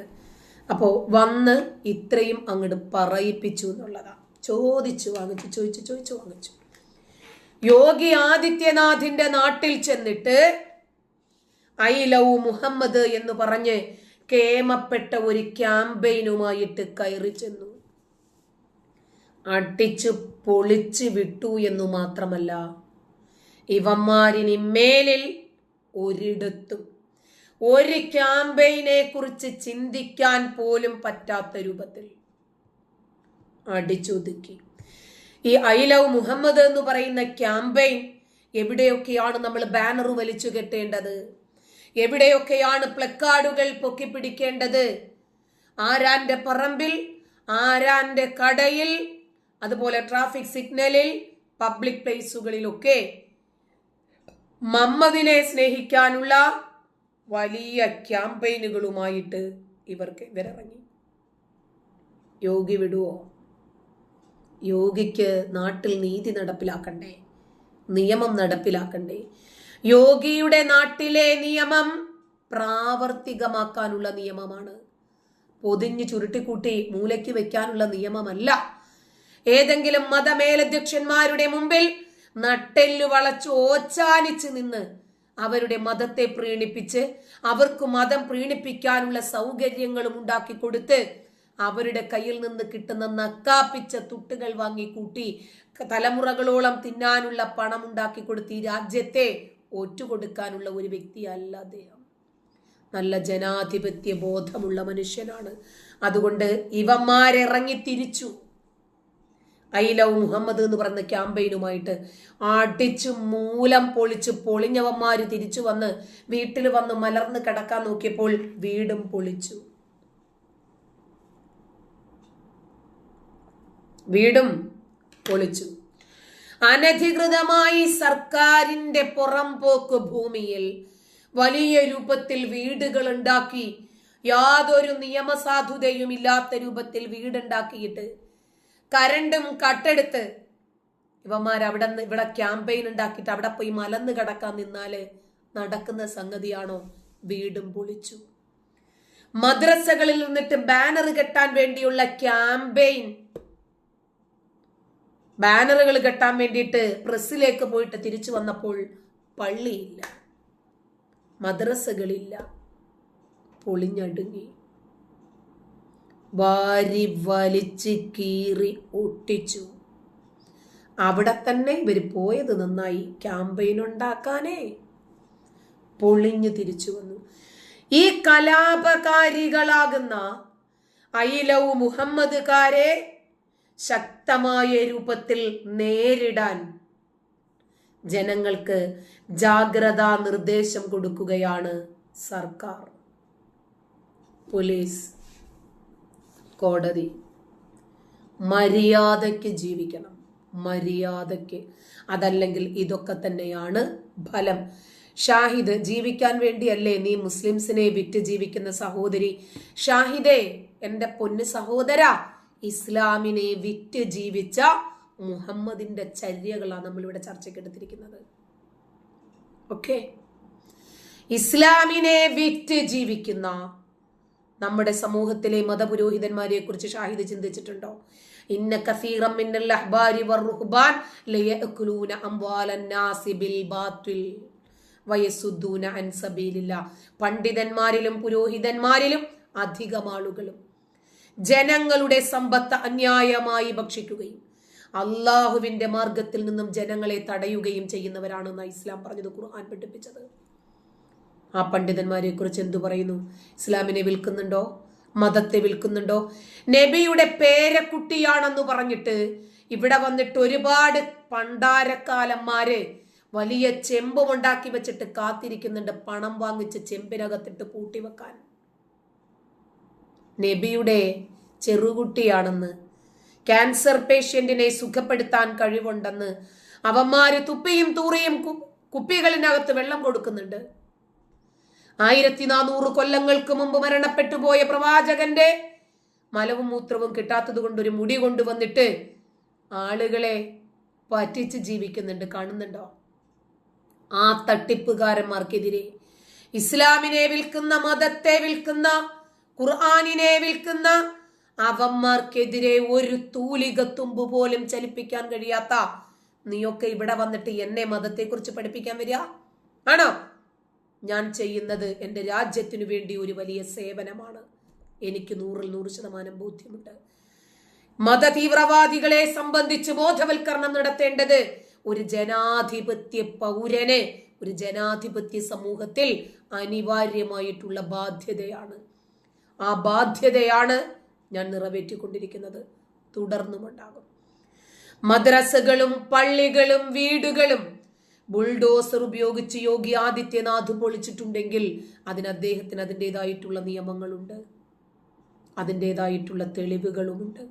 പറയുന്നത്. അപ്പോൾ വന്ന് ഇത്രയും അങ്ങോട്ട് പറയിപ്പിച്ചു എന്നുള്ളതാണ് ചോദിച്ചു വാങ്ങിച്ചു ചോദിച്ചു ചോദിച്ചു വാങ്ങിച്ചു. യോഗി ആദിത്യനാഥിന്റെ നാട്ടിൽ ചെന്നിട്ട് ഐ ലവ് മുഹമ്മദ് എന്ന് പറഞ്ഞ് കേമപ്പെട്ട ഒരു ക്യാമ്പയിനുമായിട്ട് കയറി ചെന്നു. അടിച്ചു പൊളിച്ച് വിട്ടു എന്നു മാത്രമല്ല ഇവന്മാരിനി മേലിൽ ഒരിടത്തും ഒരു ക്യാമ്പയിനെ കുറിച്ച് ചിന്തിക്കാൻ പോലും പറ്റാത്ത രൂപത്തിൽ അടിച്ചൊതുക്കി. ഈ ഐ ലവ് മുഹമ്മദ് എന്ന് പറയുന്ന ക്യാമ്പയിൻ എവിടെയൊക്കെയാണ് നമ്മൾ ബാനർ വലിച്ചു കെട്ടേണ്ടത്? എവിടെയൊക്കെയാണ് പ്ലക്കാർഡുകൾ പൊക്കിപ്പിടിക്കേണ്ടത്? ആരാന്റെ പറമ്പിൽ ആരാന്റെ കടയിൽ അതുപോലെ ട്രാഫിക് സിഗ്നലിൽ പബ്ലിക് പ്ലേസുകളിലൊക്കെ മമ്മദിനെ സ്നേഹിക്കാനുള്ള വലിയ ക്യാമ്പയിനുകളുമായിട്ട് ഇവർക്ക് ഇവരിറങ്ങി യോഗി വിടുവോ? യോഗിക്ക് നാട്ടിൽ നീതി നടപ്പിലാക്കണ്ടേ? നിയമം നടപ്പിലാക്കണ്ടേ? യോഗിയുടെ നാട്ടിലെ നിയമം പ്രാവർത്തികമാക്കാനുള്ള നിയമമാണ്. പൊതിഞ്ഞ് ചുരുട്ടിക്കൂട്ടി മൂലയ്ക്ക് വെക്കാനുള്ള നിയമമല്ല. ഏതെങ്കിലും മതമേലധ്യക്ഷന്മാരുടെ മുമ്പിൽ നട്ടെല്ലു വളച്ചു ഓച്ചാനിച്ച് നിന്ന് അവരുടെ മതത്തെ പ്രീണിപ്പിച്ച് അവർക്ക് മതം പ്രീണിപ്പിക്കാനുള്ള സൗകര്യങ്ങളും ഉണ്ടാക്കി കൊടുത്ത് അവരുടെ കയ്യിൽ നിന്ന് കിട്ടുന്ന നക്കാപ്പിച്ച തുട്ടുകൾ വാങ്ങിക്കൂട്ടി തലമുറകളോളം തിന്നാനുള്ള പണം ഉണ്ടാക്കി കൊടുത്ത് ഈ രാജ്യത്തെ ഒറ്റുകൊടുക്കാനുള്ള ഒരു വ്യക്തിയല്ല അദ്ദേഹം. നല്ല ജനാധിപത്യ ബോധമുള്ള മനുഷ്യനാണ്. അതുകൊണ്ട് ഇവന്മാരിറങ്ങി തിരിച്ചു. ഐ ലവ് മുഹമ്മദ് എന്ന് പറയുന്ന ക്യാമ്പയിനുമായിട്ട് അടിച്ച് മൂലം പൊളിച്ച് പൊളിഞ്ഞവന്മാർ തിരിച്ചു വന്ന് വീട്ടിൽ വന്ന് മലർന്ന് കിടക്കാൻ നോക്കിയപ്പോൾ വീടും പൊളിച്ചു. വീടും പൊളിച്ചു. അനധികൃതമായി സർക്കാരിന്റെ പുറംപോക്ക് ഭൂമിയിൽ വലിയ രൂപത്തിൽ വീടുകൾ ഉണ്ടാക്കി യാതൊരു നിയമസാധുതയും ഇല്ലാത്ത രൂപത്തിൽ വീടുണ്ടാക്കിയിട്ട് കരണ്ടും കട്ടെടുത്ത് ഇവന്മാർ അവിടെ നിന്ന് ഇവിടെ ക്യാമ്പയിൻ ഉണ്ടാക്കിയിട്ട് അവിടെ പോയി മലന്ന് കിടക്കാൻ നിന്നാൽ നടക്കുന്ന സംഗതിയാണോ? വീടും പൊളിച്ചു. മദ്രസകളിൽ നിന്നിട്ട് ബാനർ കെട്ടാൻ വേണ്ടിയുള്ള ക്യാമ്പയിൻ. ബാനറുകൾ കെട്ടാൻ വേണ്ടിയിട്ട് പ്രസ്സിലേക്ക് പോയിട്ട് തിരിച്ചു വന്നപ്പോൾ പള്ളിയില്ല. മദ്രസകളില്ല. പൊളിഞ്ഞടുങ്ങി. വാരി വലിച്ച് കീറി ഒട്ടിച്ചു. അവിടെ തന്നെ ഇവർ പോയത് നന്നായി. ക്യാമ്പയിൻ ഉണ്ടാക്കാനേ. പൊളിഞ്ഞു തിരിച്ചു വന്നു. ഈ കലാപകാരികളാകുന്ന ഐലവ് മുഹമ്മദ്കാരെ ശക്തമായ രൂപത്തിൽ നേരിടാൻ ജനങ്ങൾക്ക് ജാഗ്രതാ നിർദ്ദേശം കൊടുക്കുകയാണ് സർക്കാർ. പോലീസ്. കോടതി. മര്യാദയ്ക്ക് ജീവിക്കണം. മര്യാദയ്ക്ക്. അതല്ലെങ്കിൽ ഇതൊക്കെ തന്നെയാണ് ഫലം. ഷാഹിദ് ജീവിക്കാൻ വേണ്ടിയല്ലേ നീ മുസ്ലിംസിനെ വിറ്റ് ജീവിക്കുന്ന സഹോദരി? ഷാഹിദേ എന്റെ പൊന്ന് സഹോദര ഇസ്ലാമിനെ വിറ്റ് ജീവിച്ച മുഹമ്മദിന്റെ ചര്യകളാണ് നമ്മളിവിടെ ചർച്ചയ്ക്ക് എടുത്തിരിക്കുന്നത്. ഓക്കെ? ഇസ്ലാമിനെ വിറ്റ് ജീവിക്കുന്ന നമ്മുടെ സമൂഹത്തിലെ മതപുരോഹിതന്മാരെ കുറിച്ച് ഷാഹിദ് ചിന്തിച്ചിട്ടുണ്ടോ? ഇന്ന കസീറം അഹ്ബാരി ബിൽ അൻ സബീലില്ല. പണ്ഡിതന്മാരിലും പുരോഹിതന്മാരിലും അധികം ആളുകളും ജനങ്ങളുടെ സമ്പത്ത് അന്യായമായി ഭക്ഷിക്കുകയും അള്ളാഹുവിന്റെ മാർഗത്തിൽ നിന്നും ജനങ്ങളെ തടയുകയും ചെയ്യുന്നവരാണെന്ന് ഇസ്ലാം പറഞ്ഞത് ഖുർആൻ പഠിപ്പിച്ചത്. ആ പണ്ഡിതന്മാരെ കുറിച്ച് എന്തു പറയുന്നു? ഇസ്ലാമിനെ വിൽക്കുന്നുണ്ടോ? മതത്തെ വിൽക്കുന്നുണ്ടോ? നബിയുടെ പേരക്കുട്ടിയാണെന്ന് പറഞ്ഞിട്ട് ഇവിടെ വന്നിട്ട് ഒരുപാട് പണ്ടാരക്കാലന്മാര് വലിയ ചെമ്പുമുണ്ടാക്കി വെച്ചിട്ട് കാത്തിരിക്കുന്നുണ്ട് പണം വാങ്ങിച്ച് ചെമ്പിനകത്തിട്ട് പൂട്ടിവെക്കാൻ. നബിയുടെ ചെറുകുട്ടിയാണെന്ന് ക്യാൻസർ പേഷ്യന്റിനെ സുഖപ്പെടുത്താൻ കഴിവുണ്ടെന്ന് അവന്മാര് തുപ്പിയും തൂറിയും കുപ്പികളിനകത്ത് വെള്ളം കൊടുക്കുന്നുണ്ട്. ആയിരത്തി നാനൂറ് കൊല്ലങ്ങൾക്ക് മുമ്പ് മരണപ്പെട്ടു പോയ പ്രവാചകന്റെ മലവും മൂത്രവും കിട്ടാത്തത് കൊണ്ട് ഒരു മുടി കൊണ്ടുവന്നിട്ട് ആളുകളെ പറ്റിച്ച് ജീവിക്കുന്നുണ്ട്. കാണുന്നുണ്ടോ? ആ തട്ടിപ്പുകാരന്മാർക്കെതിരെ. ഇസ്ലാമിനെ വിൽക്കുന്ന മതത്തെ വിൽക്കുന്ന ഖുർആാനിനെ വിൽക്കുന്ന അവന്മാർക്കെതിരെ ഒരു തൂലിക തുമ്പ് പോലും ചലിപ്പിക്കാൻ കഴിയാത്ത നീയൊക്കെ ഇവിടെ വന്നിട്ട് എന്നെ മതത്തെക്കുറിച്ച് പഠിപ്പിക്കാൻ വരിക? ആണോ? ഞാൻ ചെയ്യുന്നത് എന്റെ രാജ്യത്തിനു വേണ്ടി ഒരു വലിയ സേവനമാണ്. എനിക്ക് നൂറിൽ നൂറ് ശതമാനം ബോധ്യമുണ്ട്. മത തീവ്രവാദികളെ സംബന്ധിച്ച് ബോധവൽക്കരണം നടത്തേണ്ടത് ഒരു ജനാധിപത്യ പൗരന് ഒരു ജനാധിപത്യ സമൂഹത്തിൽ അനിവാര്യമായിട്ടുള്ള ബാധ്യതയാണ്. ആ ബാധ്യതയാണ് ഞാൻ നിറവേറ്റിക്കൊണ്ടിരിക്കുന്നത്. തുടർന്നുമുണ്ടാകും. മദ്രസകളും പള്ളികളും വീടുകളും ബുൾഡോസർ ഉപയോഗിച്ച് യോഗി ആദിത്യനാഥ് പൊളിച്ചിട്ടുണ്ടെങ്കിൽ അതിന് അദ്ദേഹത്തിന് അതിന്റെതായിട്ടുള്ള നിയമങ്ങളുണ്ട്. അതിന്റെതായിട്ടുള്ള തെളിവുകളുമുണ്ട്.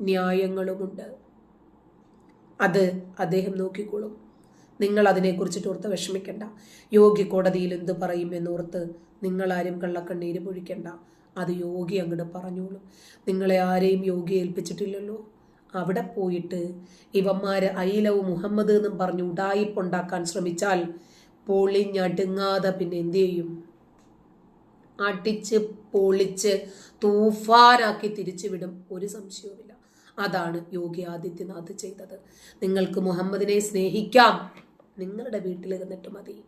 ന്യായങ്ങളുമുണ്ട്. അത് അദ്ദേഹം നോക്കിക്കോളും. നിങ്ങൾ അതിനെക്കുറിച്ചിട്ട് ഓർത്ത് വിഷമിക്കണ്ട. യോഗി കോടതിയിൽ എന്ത് പറയും എന്നോർത്ത് നിങ്ങളാരും കള്ളക്കണ്ണീര് പൊഴിക്കണ്ട. അത് യോഗി അങ്ങോട്ട് പറഞ്ഞോളും. നിങ്ങളെ ആരെയും യോഗി ഏൽപ്പിച്ചിട്ടില്ലല്ലോ. അവിടെ പോയിട്ട് ഇവന്മാര് അയിലവും മുഹമ്മദ് എന്നും പറഞ്ഞ് ഉടായിപ്പുണ്ടാക്കാൻ ശ്രമിച്ചാൽ പൊളിഞ്ഞടുങ്ങാതെ പിന്നെ എന്തു ചെയ്യും? അടിച്ച് പൊളിച്ച് തൂഫാനാക്കി തിരിച്ചുവിടും. ഒരു സംശയവുമില്ല. അതാണ് യോഗി ആദിത്യനാഥ് ചെയ്തത്. നിങ്ങൾക്ക് മുഹമ്മദിനെ സ്നേഹിക്കാം. നിങ്ങളുടെ വീട്ടിൽ ഇരുന്നിട്ട് മതി.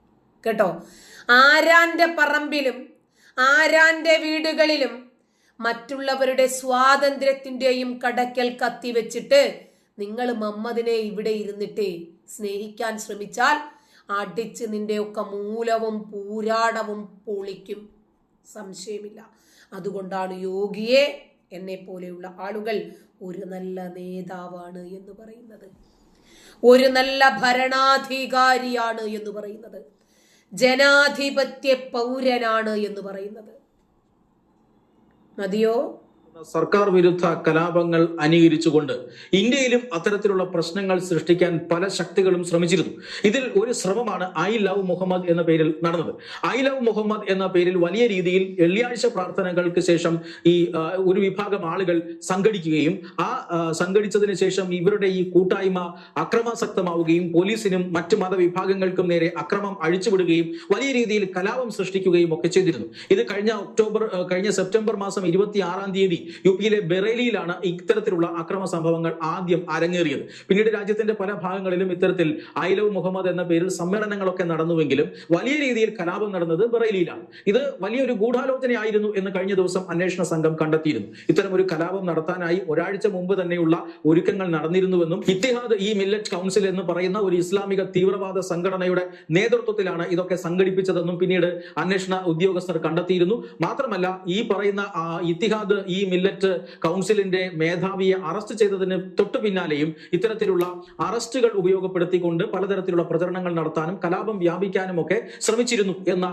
കേട്ടോ? ആരാന്റെ പറമ്പിലും ആരാന്റെ വീടുകളിലും മറ്റുള്ളവരുടെ സ്വാതന്ത്ര്യത്തിന്റെയും കടക്കൽ കത്തിവെച്ചിട്ട് നിങ്ങൾ മമ്മദിനെ ഇവിടെ ഇരുന്നിട്ട് സ്നേഹിക്കാൻ ശ്രമിച്ചാൽ അടിച്ച് നിന്റെ ഒക്കെ മൂലവും പൂരാടവും പൊളിക്കും. സംശയമില്ല. അതുകൊണ്ടാണ് യോഗിയെ എന്നെ പോലെയുള്ള ആളുകൾ ഒരു നല്ല നേതാവാണ് എന്ന് പറയുന്നത്. ഒരു നല്ല ഭരണാധികാരിയാണ് എന്ന് പറയുന്നത്. ജനാധിപത്യ പൗരനാണ് എന്ന് പറയുന്നത്. नदियों സർക്കാർ വിരുദ്ധ കലാപങ്ങൾ അനുകരിച്ചുകൊണ്ട് ഇന്ത്യയിലും അത്തരത്തിലുള്ള പ്രശ്നങ്ങൾ സൃഷ്ടിക്കാൻ പല ശക്തികളും ശ്രമിച്ചിരുന്നു. ഇതിൽ ഒരു ശ്രമമാണ് ഐ ലവ് മുഹമ്മദ് എന്ന പേരിൽ നടന്നത്. ഐ ലവ് മുഹമ്മദ് എന്ന പേരിൽ വലിയ രീതിയിൽ വെള്ളിയാഴ്ച പ്രാർത്ഥനകൾക്ക് ശേഷം ഈ ഒരു വിഭാഗം ആളുകൾ സംഘടിക്കുകയും ആ സംഘടിച്ചതിന് ശേഷം ഇവരുടെ ഈ കൂട്ടായ്മ അക്രമാസക്തമാവുകയും പോലീസിനും മറ്റ് മതവിഭാഗങ്ങൾക്കും നേരെ അക്രമം അഴിച്ചുവിടുകയും വലിയ രീതിയിൽ കലാപം സൃഷ്ടിക്കുകയും ഒക്കെ ചെയ്തിരുന്നു. ഇത് കഴിഞ്ഞ ഒക്ടോബർ കഴിഞ്ഞ സെപ്റ്റംബർ മാസം ഇരുപത്തി ആറാം തീയതി യു പിയിലെ ബറേലിയിലാണ് ഇത്തരത്തിലുള്ള അക്രമ സംഭവങ്ങൾ ആദ്യം അരങ്ങേറിയത്. പിന്നീട് രാജ്യത്തിന്റെ പല ഭാഗങ്ങളിലും ഇത്തരത്തിൽ ഐ ലവ് മുഹമ്മദ് എന്ന പേരിൽ സമ്മേളനങ്ങളൊക്കെ നടന്നുവെങ്കിലും വലിയ രീതിയിൽ കലാപം നടന്നത് ബറേലിയിലാണ്. ഇത് വലിയൊരു ഗൂഢാലോചനയായിരുന്നു എന്ന് കഴിഞ്ഞ ദിവസം അന്വേഷണ സംഘം കണ്ടെത്തിയിരുന്നു. ഇത്തരം ഒരു കലാപം നടത്താനായി ഒരാഴ്ച മുമ്പ് തന്നെയുള്ള ഒരുക്കങ്ങൾ നടന്നിരുന്നുവെന്നും ഇത്തിഹാദ് ഈ മില്ലറ്റ് കൗൺസിൽ എന്ന് പറയുന്ന ഒരു ഇസ്ലാമിക തീവ്രവാദ സംഘടനയുടെ നേതൃത്വത്തിലാണ് ഇതൊക്കെ സംഘടിപ്പിച്ചതെന്നും പിന്നീട് അന്വേഷണ ഉദ്യോഗസ്ഥർ കണ്ടെത്തിയിരുന്നു. മാത്രമല്ല ഈ പറയുന്ന ഇത്തിഹാദ് ഈ മില്ലറ്റ് കൗൺസിലിന്റെ മേധാവിയെ അറസ്റ്റ് ചെയ്തതിന് തൊട്ടു പിന്നാലെയും ഇത്തരത്തിലുള്ള അറസ്റ്റുകൾ ഉപയോഗപ്പെടുത്തിക്കൊണ്ട് പലതരത്തിലുള്ള പ്രചരണങ്ങൾ നടത്താനും കലാപം വ്യാപിക്കാനും ഒക്കെ ശ്രമിച്ചിരുന്നു എന്ന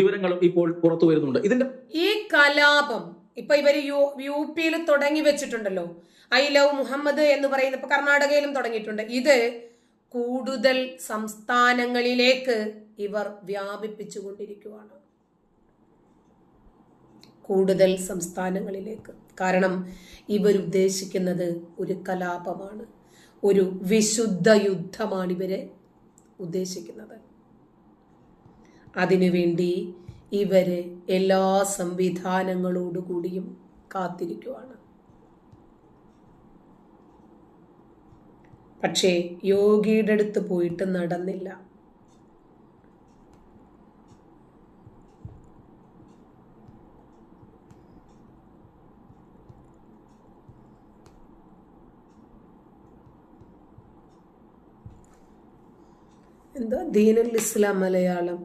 വിവരങ്ങളും ഇപ്പോൾ പുറത്തു വരുന്നുണ്ട്. ഇതിന്റെ ഈ കലാപം ഇപ്പൊ ഇവർ യു യു പിയിൽ തുടങ്ങി വെച്ചിട്ടുണ്ടല്ലോ. ഐ ലവ് മുഹമ്മദ് എന്ന് പറയുന്ന ഇപ്പൊ കർണാടകയിലും തുടങ്ങിയിട്ടുണ്ട്. ഇത് കൂടുതൽ സംസ്ഥാനങ്ങളിലേക്ക് ഇവർ വ്യാപിപ്പിച്ചുകൊണ്ടിരിക്കുകയാണ് കൂടുതൽ സംസ്ഥാനങ്ങളിലേക്ക്. കാരണം ഇവരുദ്ദേശിക്കുന്നത് ഒരു കലാപമാണ്. ഒരു വിശുദ്ധ യുദ്ധമാണ് ഇവരെ ഉദ്ദേശിക്കുന്നത്. അതിനുവേണ്ടി ഇവരെ എല്ലാ സംവിധാനങ്ങളോടുകൂടിയും കാത്തിരിക്കുവാണ്. പക്ഷേ യോഗിയുടെ അടുത്ത് പോയിട്ട് നടന്നില്ല. എന്താ? ദീനുൽ ഇസ്ലാം മലയാളം.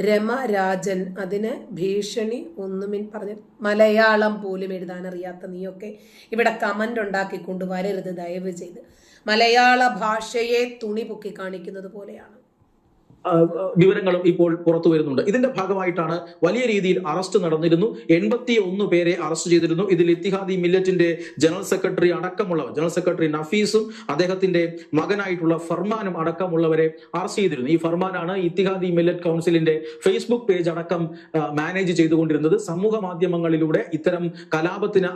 രമ രാജൻ. അതിന് ഭീഷണി ഒന്നുമിൻ പറഞ്ഞ മലയാളം പോലും എഴുതാൻ അറിയാത്ത നീയൊക്കെ ഇവിടെ കമന്റ് ഉണ്ടാക്കിക്കൊണ്ട് വരരുത് ദയവ് ചെയ്ത്. മലയാള ഭാഷയെ തുണി പൊക്കി കാണിക്കുന്നത് പോലെയാണ്. വിവരങ്ങളും ഇപ്പോൾ പുറത്തു വരുന്നുണ്ട്. ഇതിന്റെ ഭാഗമായിട്ടാണ് വലിയ രീതിയിൽ അറസ്റ്റ് നടന്നിരുന്നു. എൺപത്തി ഒന്ന് പേരെ അറസ്റ്റ് ചെയ്തിരുന്നു. ഇതിൽ ഇത്തിഹാദി മില്ലറ്റിന്റെ ജനറൽ സെക്രട്ടറി അടക്കമുള്ളവർ ജനറൽ സെക്രട്ടറി നഫീസും അദ്ദേഹത്തിന്റെ മകനായിട്ടുള്ള ഫർമാനും അടക്കമുള്ളവരെ അറസ്റ്റ് ചെയ്തിരുന്നു. ഈ ഫർമാനാണ് ഇത്തിഹാദി മില്ലറ്റ് കൗൺസിലിന്റെ ഫേസ്ബുക്ക് പേജ് അടക്കം മാനേജ് ചെയ്തുകൊണ്ടിരുന്നത്. സമൂഹ മാധ്യമങ്ങളിലൂടെ ഇത്തരം കലാപത്തിന്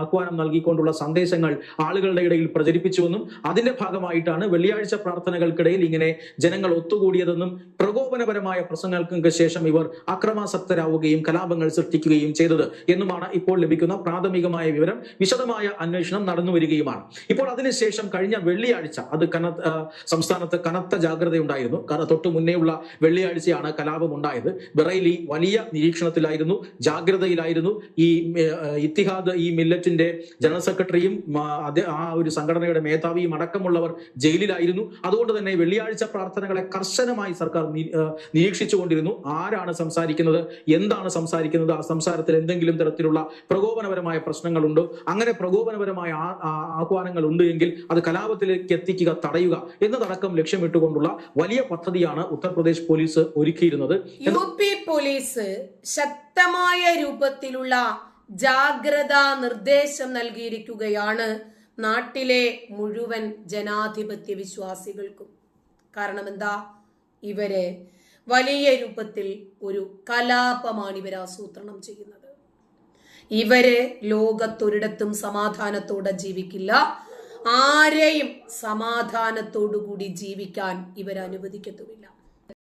ആഹ്വാനം നൽകിക്കൊണ്ടുള്ള സന്ദേശങ്ങൾ ആളുകളുടെ ഇടയിൽ പ്രചരിപ്പിച്ചുവെന്നും അതിന്റെ ഭാഗമായിട്ടാണ് വെള്ളിയാഴ്ച പ്രാർത്ഥനകൾക്കിടയിൽ ഇങ്ങനെ ജനങ്ങൾ ഒത്തുകൂടിയതെന്നും പ്രകോപനപരമായ പ്രസംഗങ്ങൾക്ക് ശേഷം ഇവർ അക്രമാസക്തരാവുകയും കലാപങ്ങൾ സൃഷ്ടിക്കുകയും ചെയ്തത് എന്നുമാണ് ഇപ്പോൾ ലഭിക്കുന്ന പ്രാഥമികമായ വിവരം. വിശദമായ അന്വേഷണം നടന്നു വരികയുമാണ്. ഇപ്പോൾ അതിനുശേഷം കഴിഞ്ഞ വെള്ളിയാഴ്ച അത് കന സംസ്ഥാനത്ത് കനത്ത ജാഗ്രതയുണ്ടായിരുന്നു. കാരണം തൊട്ടു മുന്നേയുള്ള വെള്ളിയാഴ്ചയാണ് കലാപം ഉണ്ടായത് ബറൈലി വലിയ നിരീക്ഷണത്തിലായിരുന്നു ജാഗ്രതയിലായിരുന്നു. ഈ ഇത്തിഹാദ് ഈ മില്ലറ്റിന്റെ ജനറൽ സെക്രട്ടറിയും ആ, ഒരു സംഘടനയുടെ മേധാവിയും അടക്കമുള്ളവർ ജയിലിലായിരുന്നു. അതുകൊണ്ട് തന്നെ വെള്ളിയാഴ്ച പ്രാർത്ഥനകളെ കർശനമായി സർക്കാർ നിരീക്ഷിച്ചുകൊണ്ടിരുന്നു. ആരാണ് സംസാരിക്കുന്നത്? എന്താണ് സംസാരിക്കുന്നത്? ആ സംസാരത്തിൽ എന്തെങ്കിലും തരത്തിലുള്ള പ്രകോപനപരമായ പ്രശ്നങ്ങളുണ്ടോ? അങ്ങനെ പ്രകോപനപരമായ ആഹ്വാനങ്ങൾ ഉണ്ട് എങ്കിൽ അത് കലാപത്തിലേക്ക് എത്തിക്കുക തടയുക എന്നതടക്കം ലക്ഷ്യമിട്ടുകൊണ്ടുള്ള വലിയ പദ്ധതിയാണ് ഉത്തർപ്രദേശ് പോലീസ് ഒരുക്കിയിരുന്നത്. യു പി പോലീസ് ശക്തമായ രൂപത്തിലുള്ള ജാഗ്രതാ നിർദ്ദേശം നൽകിയിരിക്കുകയാണ് നാട്ടിലെ മുഴുവൻ ജനാധിപത്യ വിശ്വാസികൾക്കും. കാരണം എന്താ ഇവർ വലിയ രൂപത്തിൽ ഒരു കലാപമാണ് ഇവർ ആസൂത്രണം ചെയ്യുന്നത്. ഇവർ ലോകത്തൊരിടത്തും സമാധാനത്തോടെ ജീവിക്കില്ല. ആരെയും സമാധാനത്തോടു കൂടി ജീവിക്കാൻ ഇവർ അനുവദിക്കത്തുമില്ല.